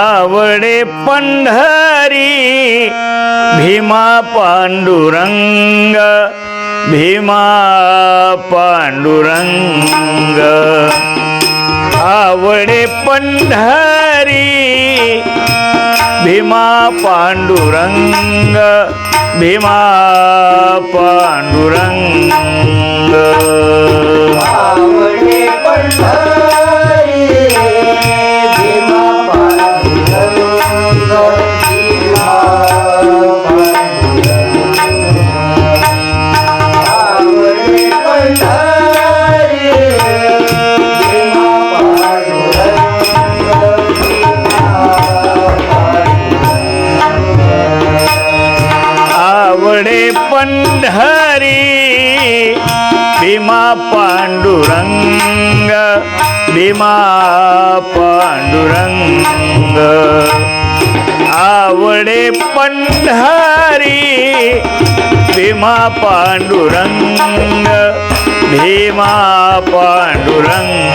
आवडे पंढरी भीमा पांडुरंग भीमा पांडुरंग. आवडे पंढरी भीमा पांडुरंग भीमा पांडुरंग. आवडे पंढरी. भीमा पांडुरंग आवडे पंढारी भीमा पांडुरंग भीमा पांडुरंग.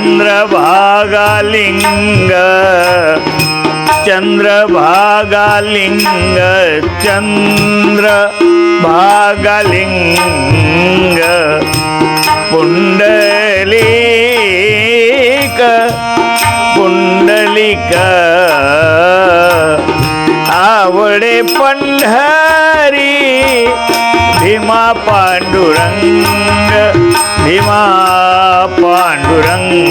चंद्रभागालिंग चंद्रभागालिंग चंद्र भागालिंग पुंडलिक पुंडलिक आवडे पंढरी भीमा पांडुरंग भीमा पांडुरंग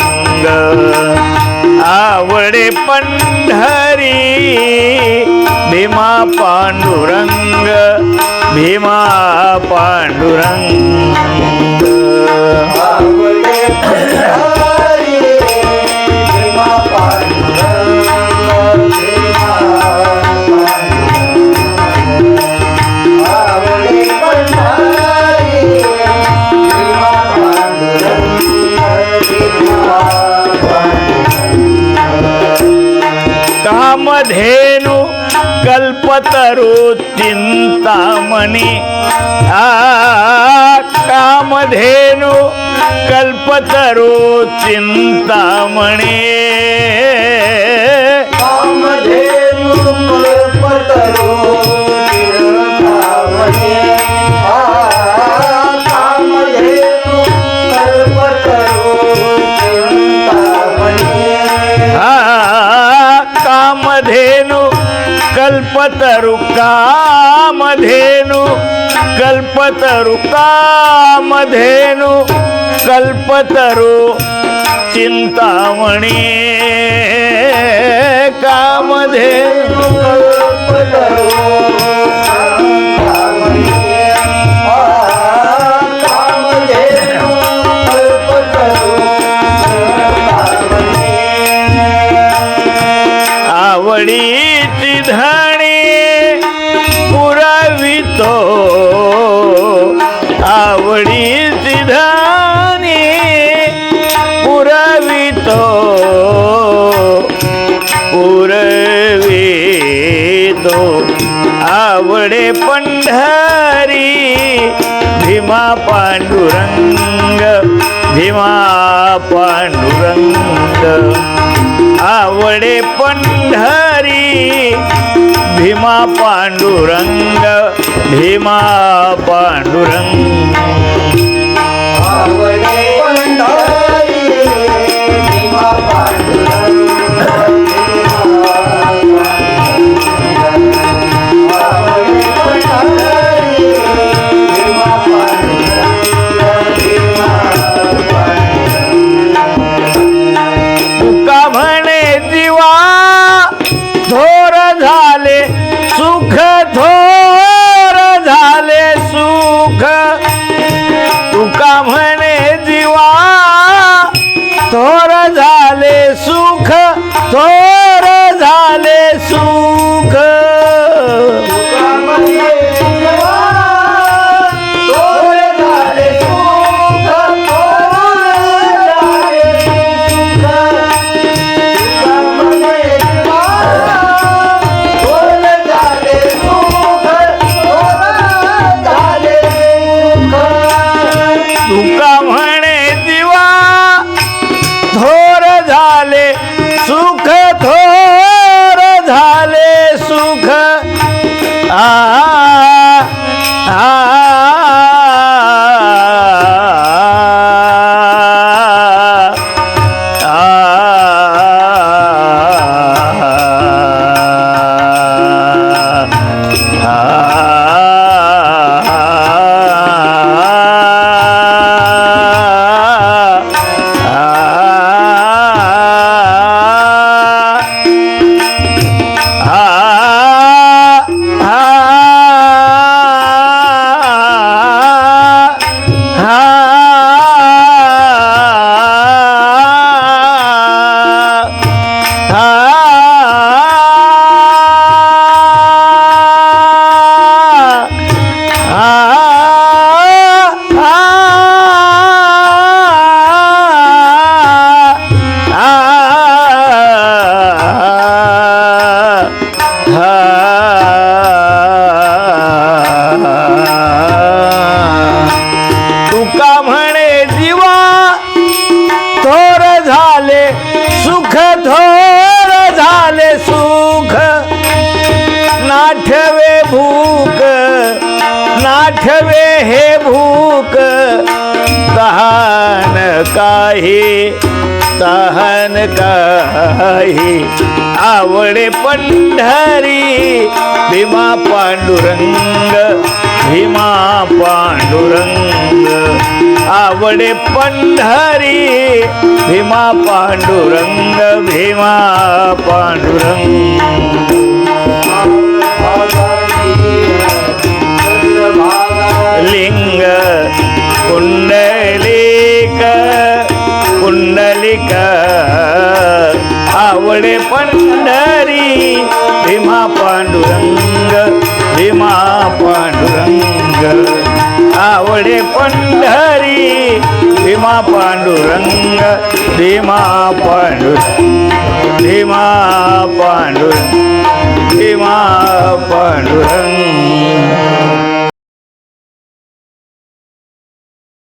आवडे पंढरी भीमा पांडुरंग भीमा पांडुरंग. आवडे कामधेनु कल्पतरु चिंतामणी आ कामधेनु कल्पतरु चिन्तामणि। ಕಾಮಧೇನು ಕಲ್ಪತರು ಕಾಮಧೇನು? ಕಲ್ಪತರು ಕಾಮಧೇನು? ಕಲ್ಪತರು ಚಿಂತಾಮಣಿ ಕಾಮಧೇನು? પડી ધણી પુરાવી તો આવડી સિધાની પુરાવી તો પુરવી તો આવડે પંઢારી ભીમા પાંડુરંગ भीमा पांडुरंग आवडे पंढरी भीमा पांडुरंग भीमा पांडुरंग. डाले सुख भूक नाठवे हे भूक तहान काही तहान काही. आवडे पंढरी भीमा पांडुरंग भीमा पांडुरंग. आवडे पंढरी भीमा पांडुरंग भीमा पांडुरंग. कुंडलिक आवडे पंढरी भीमा पांडुरंग भीमा पांडुरंग आवडे पंढरी भीमा पांडुरंग भीमा पांडुरंग भीमा पांडुरंग भीमा पांडुरंग